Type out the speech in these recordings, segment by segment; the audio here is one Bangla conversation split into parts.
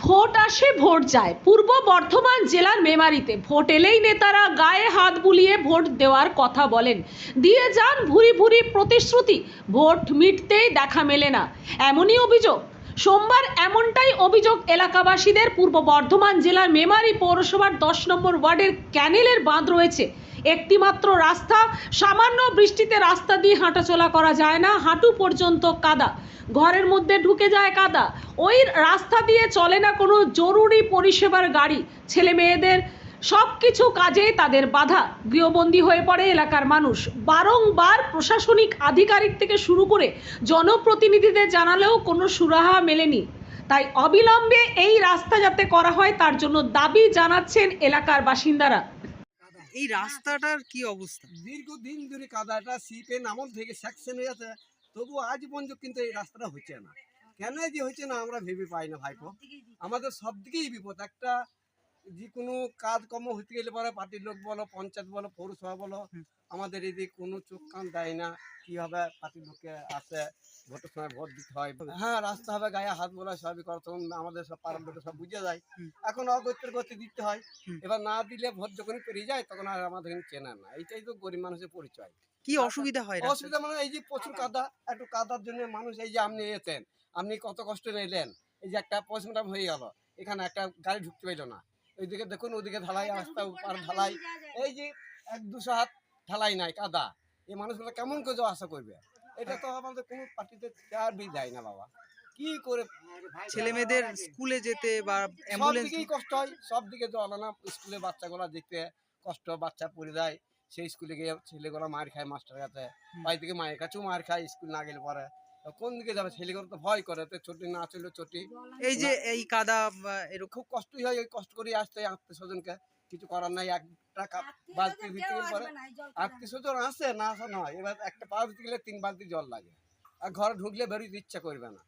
ভোট আসে, ভোট যায়। পূর্ব বর্ধমান জেলার মেমারিতে ভোট এলেই নেতারা গায়ে হাত বুলিয়ে ভোট দেওয়ার কথা বলেন। দিয়ে যান ভুরি ভুরি প্রতিশ্রুতি, ভোট মিটতেই দেখা মেলে না। এমনই অভিযোগ। সোমবার এমনটাই অভিযোগ এলাকাবাসীদের। পূর্ব বর্ধমান জেলার মেমারি পৌরসভার দশ নম্বর ওয়ার্ডের ক্যানেলের বাঁধ রয়েছে। একটিমাত্র রাস্তা, সামান্য বৃষ্টিতে রাস্তা দিয়ে হাঁটাচলা করা যায় না, হাঁটু পর্যন্ত কাদা। ঘরের মধ্যে ঢুকে যায় কাদা। ওই রাস্তা দিয়ে চলে না কোনো জরুরি পরিষেবার গাড়ি। ছেলে মেয়েদের সব কিছু কাজেই তাদের বাধা। গৃহবন্দী হয়ে পড়ে এলাকার মানুষ। বারংবার প্রশাসনিক আধিকারিক থেকে শুরু করে জনপ্রতিনিধিদের জানালেও কোনো সুরাহা মেলেনি। তাই অবিলম্বে এই রাস্তা যাতে করা হয় তার জন্য দাবি জানাচ্ছেন এলাকার বাসিন্দারা। এই রাস্তাটার কি অবস্থা? দীর্ঘদিন ধরে কাদাটা সিপেন আমল থেকে স্যাকশন হয়ে আছে তবু আজ পর্যন্ত কিন্তু এই রাস্তাটা হচ্ছে না। কেন যে হচ্ছে না আমরা ভেবে পাই না ভাইপো আমাদের সব দিকেই বিপদ। একটা যে কোনো কাজকর্ম হতে গেলে পরে পার্টির লোক বলো পঞ্চায়েত বলো পৌরসভা বলো। আমাদের এদিকে কোনো চোখ কান দেয় না কীভাবে পার্টির লোককে আসে ভোটের সময় ভোট দিতে হয়। হ্যাঁ রাস্তা হবে গায়ে হাত বলা সবই করে তখন আমাদের সব পাড়ার লোকে সব বুঝে যায়। এখন অগত্যের গতি দিতে হয়। এবার না দিলে ভোট যখনই পেরিয়ে যায় তখন আর আমাদের চেনা না। এইটাই তো গরিব মানুষের পরিচয়। কি অসুবিধা হয় অসুবিধা মানে এই যে প্রচুর কাদা একটু কাদার জন্য মানুষ এই যে আপনি এসেছেন আপনি কত কষ্ট নিলেন এই যে একটা পয়সাটা হয়ে গেল এখানে একটা গাড়ি ঢুকতে পারল না। ওইদিকে দেখুন ওইদিকে ঢালাই রাস্তা উপর ঢালাই। এই যে এক দুশো হাত ঢালাই নাই কাদা। এই মানুষগুলো কেমন করে যাওয়া আশা করবে? এটা তো আমাদের কোনো পার্টিতে চার বি যায় না বাবা। কি করে ছেলে মেয়েদের স্কুলে যেতে বা অ্যাম্বুলেন্স কষ্ট হয় সব দিকে জল না স্কুলে বাচ্চাগুলো দেখতে কষ্ট বাচ্চা পড়ে যায়। সেই স্কুলে গিয়ে ছেলেগুলো মার খায় মাস্টার কাছে। বাড়ি থেকে মায়ের কাছেও মার খায় স্কুল না গেলে পরে। তো কোন দিকে যাবে? ছেলেগুলো তো ভয় করে তো চটি না চললে চটি। এই যে এই কাদা এরকম খুব কষ্টই হয় ওই কষ্ট করে আসতে আত্মীয় স্বজনকে। কিছু করার নাই একটা কাপ বালতি দিতে পরে আত্মীয় স্বজন আসে না আসা নয়। এবার একটা পা দিতে গেলে তিন বালতি জল লাগে। আর ঘরে ঢুকলে বেরোতে ইচ্ছা করবে না।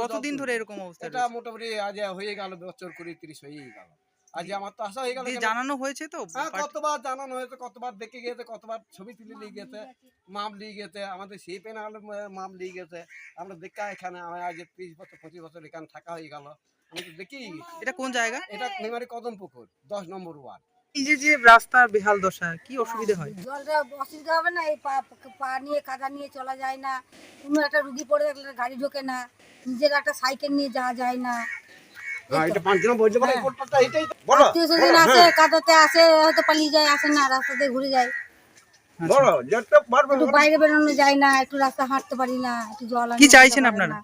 কতদিন ধরে এরকম অবস্থা এটা মোটামুটি আজ হয়ে গেল বছর কুড়ি তিরিশ হয়েই গেল। আজ আমার তো আসা হয়ে গেল জানানো হয়েছে তো? হ্যাঁ কতবার জানানো হয়েছে কতবার দেখে গিয়েছে কতবার ছবি তুলে নিয়ে গেছে মাপ নিয়ে গেছে আমাদের সেই পেন মাপ নিয়ে গেছে আমরা দেখা এখানে আমার আজ ত্রিশ বছর পঁচিশ বছর এখানে থাকা হয়ে গেল। আমি তো দেখি। এটা কোন জায়গা? এটা মেমারি কদম পুকুর দশ নম্বর ওয়ার্ড। এই যে যে রাস্তার বেহাল দশা কি অসুবিধা হয়? জলটা অসুবিধা হবে না এই পা পা নিয়ে কাদা নিয়ে চলা যায় না। কোনো একটা রুগী পড়ে থাকলে গাড়ি ঢোকে না নিজের একটা সাইকেল নিয়ে যাওয়া যায় না। আত্মীয় স্বজন আসে কাদাতে আসে হয়তো পালিয়ে যায় আসে না রাস্তাতে ঘুরে যায়। বলো যেটা পারবে একটু বাইরে বেরোনো যায় না একটু রাস্তা হাঁটতে পারি না একটু জল কি চাইছেন আপনারা?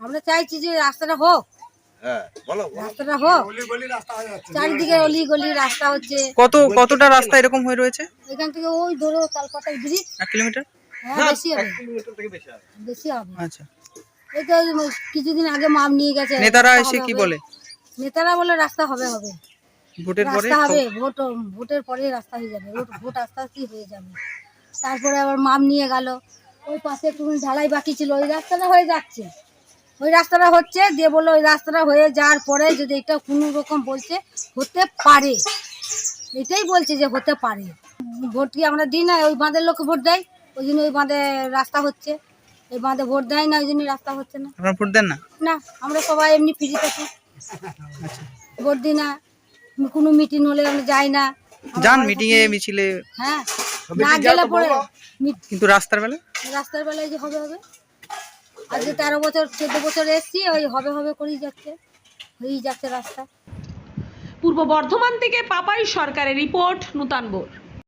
আমরা চাইছি যে রাস্তাটা হোক। হ্যাঁ রাস্তাটা হোক। গলি রাস্তা হয়ে যাচ্ছে চারিদিকে অলি গলি রাস্তা হচ্ছে। কত কতটা রাস্তা এরকম হয়ে রয়েছে? এখান থেকে ওই ধরো তালপাতায় ব্রিজ। এক কিলোমিটার? হ্যাঁ বেশি হবে। বেশি হবে। আচ্ছা। এই তো কিছুদিন আগে মাপ নিয়ে গেছে। নেতারা এসে কি বলে? নেতারা বলে রাস্তা হবে হবে। ভোটের পরে রাস্তা হবে ভোট ভোটের পরে রাস্তা হয়ে যাবে। ভোট ভোট আস্তে আস্তেই হয়ে যাবে। তারপরে আবার মাপ নিয়ে গেল। ওই পাশে একটু ঢালাই বাকি ছিল ওই রাস্তাটা হয়ে যাচ্ছে। ওই রাস্তাটা হচ্ছে দিয়ে বলল ওই রাস্তাটা হয়ে যাওয়ার পরে যদি এটা কোনো রকম বলছে হতে পারে। এটাই বলছে যে হতে পারে। ভোট কি আমরা দিই না? ওই বাঁধের লোকে ভোট দেয়? ওই জন্য ওই বাঁধে রাস্তা হচ্ছে। এই বাঁধে ভোট দেয় না ওই জন্য রাস্তা হচ্ছে না। ভোট দেন না? না আমরা সবাই এমনি ফ্রি থাকি। ভোট দিই না কোনো মিটিং হলে আমরা যাই না। যান মিটিং এ মিছিলে। হ্যাঁ না গেলে মি- কিন্তু রাস্তার বেলা রাস্তার বেলায় যে হবে হবে। আজকে তেরো বছর চোদ্দ বছর এসছি ওই হবে হবে করেই যাচ্ছে। হয়েই যাচ্ছে রাস্তা। পূর্ব বর্ধমান থেকে পাপাই সরকারের রিপোর্ট নূতন বোর